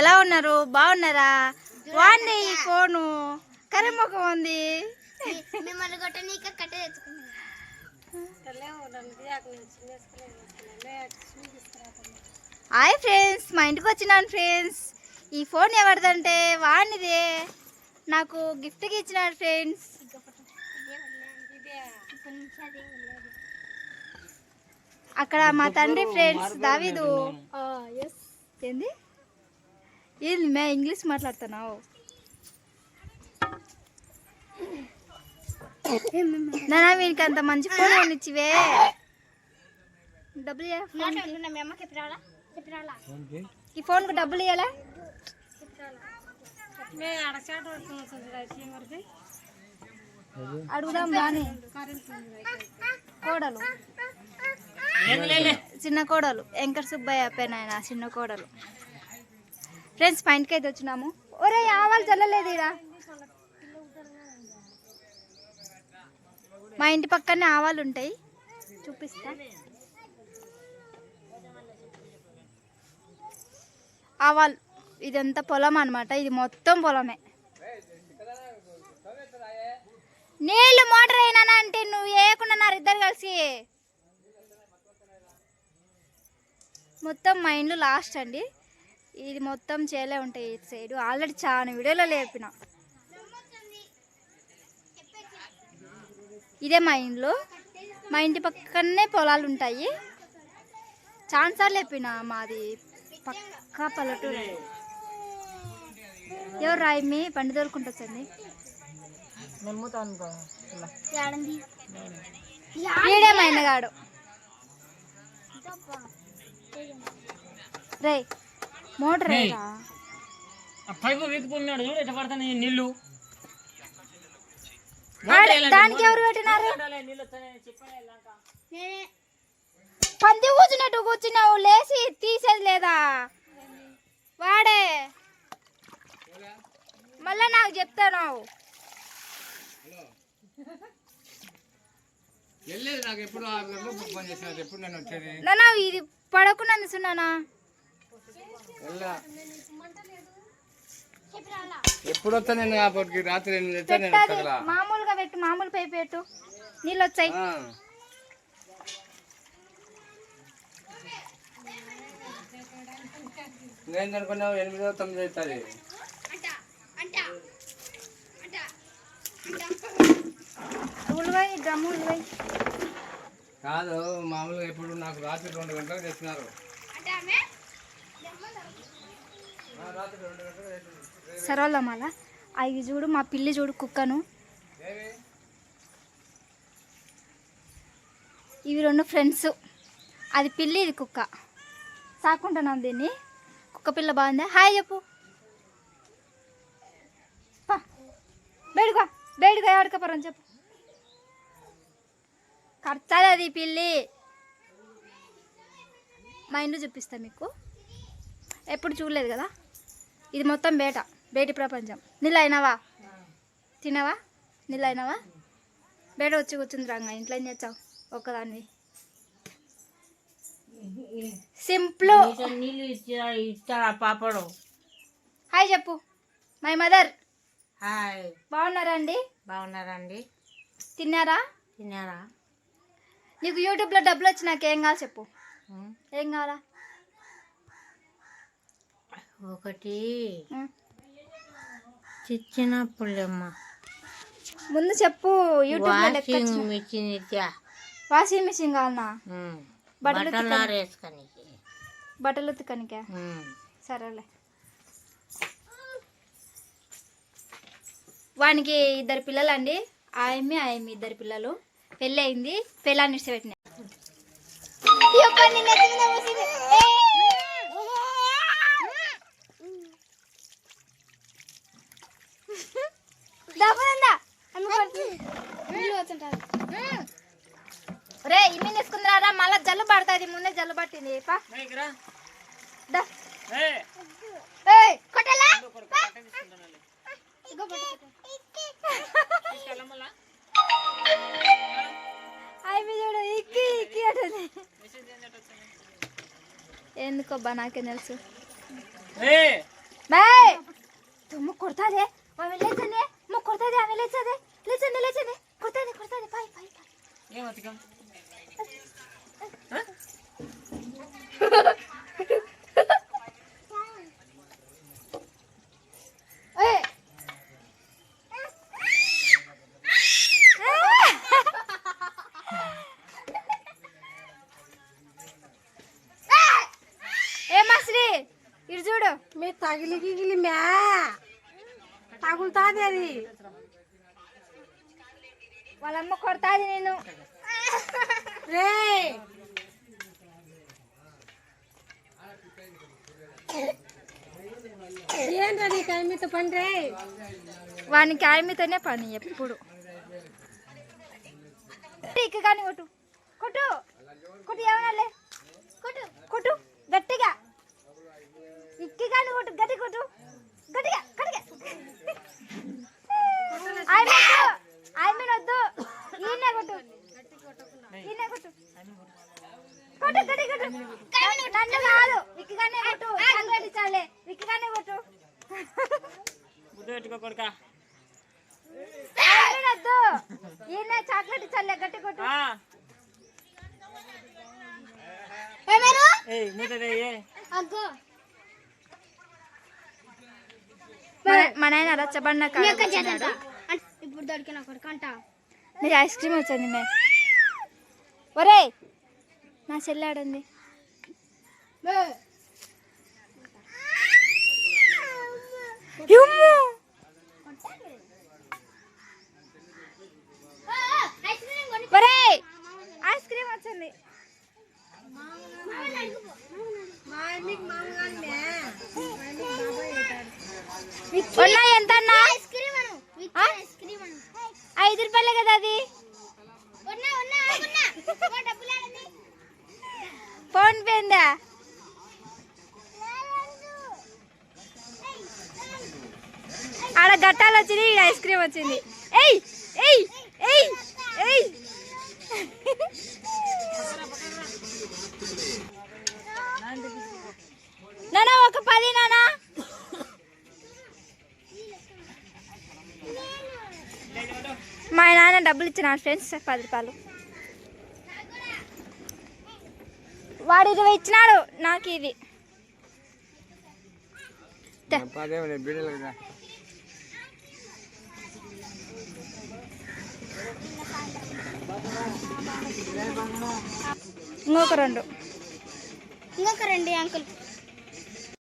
ఎలా ఉన్నారు? బాగున్నారా? వాడిని ఈ ఫోను. కరెమ్మకం ఉంది. మిమ్మల్ని కొట్టనీక కట్టే తెచ్చుకున్నాను. హాయ్ ఫ్రెండ్స్ మా ఇంటికి వచ్చినాను ఫ్రెండ్స్. ఈ ఫోన్ ఎవరిదంటే వాడినిదే నాకు గిఫ్ట్కి ఇచ్చినాడు ఫ్రెండ్స్. అక్కడ మా తండ్రి ఫ్రెండ్స్ దావీదు. ఏంది? ఏంది మే ఇంగ్లీష్ మాట్లాడుతున్నావు? నానా వీనికి అంత మంచి ఫోన్ కొనిచ్చివే. డబ్బులు ఈ ఫోన్కు డబ్బులు ఇవ్వాలా అడుగుదాం రాని. కోడలు. చిన్న కోడలు. వెంకట సుబ్బయ్య పేనాయన చిన్న కోడలు. ఫ్రెండ్స్ మా ఇంటికి అయితే వచ్చినాము. ఒరే ఆవాలు చల్లలేదు ఇరా మా ఇంటి పక్కనే ఆవాలు ఉంటాయి. చూపిస్తా. ఆవాలు ఇదంతా పొలం అనమాట ఇది మొత్తం పొలమే. నీళ్ళు మోటార్ అయినా అంటే నువ్వు వేయకుండా ఇద్దరు కలిసి మొత్తం మా ఇండ్లు లాస్ట్ అండి. ఇది మొత్తం చేలే ఉంటాయి ఇటు సైడ్. ఆల్రెడీ చాలా వీడియోలో లేపిన. ఇదే మా ఇండ్లు మా ఇంటి పక్కనే పొలాలు ఉంటాయి. చాలాసార్లు చెప్పిన మాది. పక్కా పల్లెటూరు. ఎవరు రాయి మీ? బండి దొరుకుంటొచ్చండి ఏడంది వీడే మా రే మోటార్ పైపు వీక్కున్నాడు చూడు ఎట్లా పడతాయి నీళ్ళు. దానికి ఎవరు పెట్టినారు? పంది కూర్చున్నట్టు కూర్చున్నావు లేచి తీసేది లేదా? వాడే. మళ్ళా నాకు చెప్తాను నాకు ఎప్పుడు ఆరు గంటలకు ఫోన్ చేసినారు ఎప్పుడు నేను వచ్చేది? నాన్న ఇది పడకుండా రావాలా ఎప్పుడు వస్తా నేను కాబట్టి రాత్రి ఎనిమిది నేను మామూలుగా పెట్టు మామూలు పైపు పెట్టు. నీళ్ళు వచ్చాయి నేను అనుకున్నావు ఎనిమిదో తొమ్మిది అవుతుంది. ఉల్లిపాయ ఉల్లిపాయ కాదు మామూలుగా ఇప్పుడు నాకు రాత్రి రెండు గంటలకు తెచ్చినారు. అంటే అవి చూడు మా పిల్లి చూడు కుక్కను. ఇవి రెండు ఫ్రెండ్స్ అది పిల్లి ఇది కుక్క. సాకుంటున్నాం దీన్ని. కుక్క పిల్ల బాగుందా? హాయ్ చెప్పు. బేడుగా బేడుగా వా, చెప్పు. కడతాది అది పిల్లి. మా ఇంట్లో చూపిస్తా మీకు. ఎప్పుడు చూడలేదు కదా? ఇది మొత్తం బేట బేటి ప్రపంచం. నీళ్ళు అయినావా తినవా నీళ్ళు అయినావా బేట వచ్చి కూర్చుంది రంగా ఇంట్లో ఏం చేస్తావు? ఒక్కదాన్ని సింపుల్. నీళ్ళు పాపడు హాయ్ చెప్పు. My mother. హాయ్. బాగున్నారా అండి బాగున్నారండి. తిన్నారా? తిన్నారా? నీకు యూట్యూబ్లో డబ్బులు వచ్చి నాకు ఏం కావాలి చెప్పు. ఏం కావాలా? ఒకటి. చిచ్చిన పుల్లెమ్మ. ముందు చెప్పు వచ్చిన- మిషన్ ఇచ్చా. వాషింగ్ మిషన్ కావాలనా? ఉం. బట్టలు బట్టలు ఉతకని- ఆరేసుకొని బట్టలు ఉతకనికా. సరేలే. వానికి ఇద్దరు పిల్లలండి. ఆయమ్మి ఆయమ్మి ఇద్దరు పిల్లలు. పెళ్ళి అయింది పెళ్ళాన్ని పెట్టిన రే ఇమ్మి తీసుకుందారా మళ్ళా జల్లు పడుతుంది ముందే జల్లు పట్టింది చూడు ఇక్కి ఇక్కి అంటుంది. ఎందుకబ్బా నాకేం తెలుసు. ఏ అమ్మ కొడతాదే ఆమె లేచండి అమ్మ కొడతాదే ఆమె లేచదే లేచండి లేచండి కొడతాది కొడతాది పై పై ఏం అతిక ఇటు చూడు. మీ తగిలి గిగిలి మ్యా. తగులుతాది అది. వాళ్ళమ్మ కొడతాది నేను రే ఏంట్రా నీ కైమితో పని రే? వానికి ఆయమితోనే పని ఎప్పుడు. ఇక కానీ కొట్టు. కొట్టు. కొట్టు ఏమనాలే కొట్టు. కొట్టు. గట్టిగా. ఇక్కి కానీ కొట్టు. గట్టి కొట్టు. గట్టిగా గట్టిగా ఆయమ్మొద్దు ఆయమ్మనొద్దు ఈయనే కొట్టు ఈయనే కొట్టు కొట్టు గట్టి కొట్టు నన్ను కాదు. విక్కిగానే కొట్టు. చాక్లెట్ ఇచ్చాలే విక్కిగానే కొట్టు. బుద్ధి పెట్టుకో కొడుకా ఆయమ్మనొద్దు ఈయనే చాక్లెట్ ఇచ్చాలే గట్టి కొట్టు. ఆ, ఏమేరు ఏయ్ నీతదే ఏ. అగ్గో. మన- మా నాయన రచ్చబండ కాడ నీ యొక్క చేత కూర్చున్నాడు. అంట. ఇప్పుడు దొరికిన మీరు ఐస్ క్రీమ్ వచ్చింది మే. ఒరే నా చెల్లాడుంది. ఐస్ క్రీమ్ వచ్చింది. ఎంత అన్నా ఐదు రూపాయలే కదా అది. ఫోన్ పేందా ఆడ గట్టాలు వచ్చింది ఈడ ఐస్ క్రీమ్ వచ్చింది. ఏయ్ ఏయ్ ఏయ్ ఏయ్. నానా ఒక పది నానా. మా నాన్న డబ్బులు ఇచ్చిన ఫ్రెండ్స్ పది రూపాయలు. వాడు ఇరవై ఇచ్చినాడు. నాకు ఇది. ఇంకొక రెండు. ఇంకొక రెండు అంకుల్.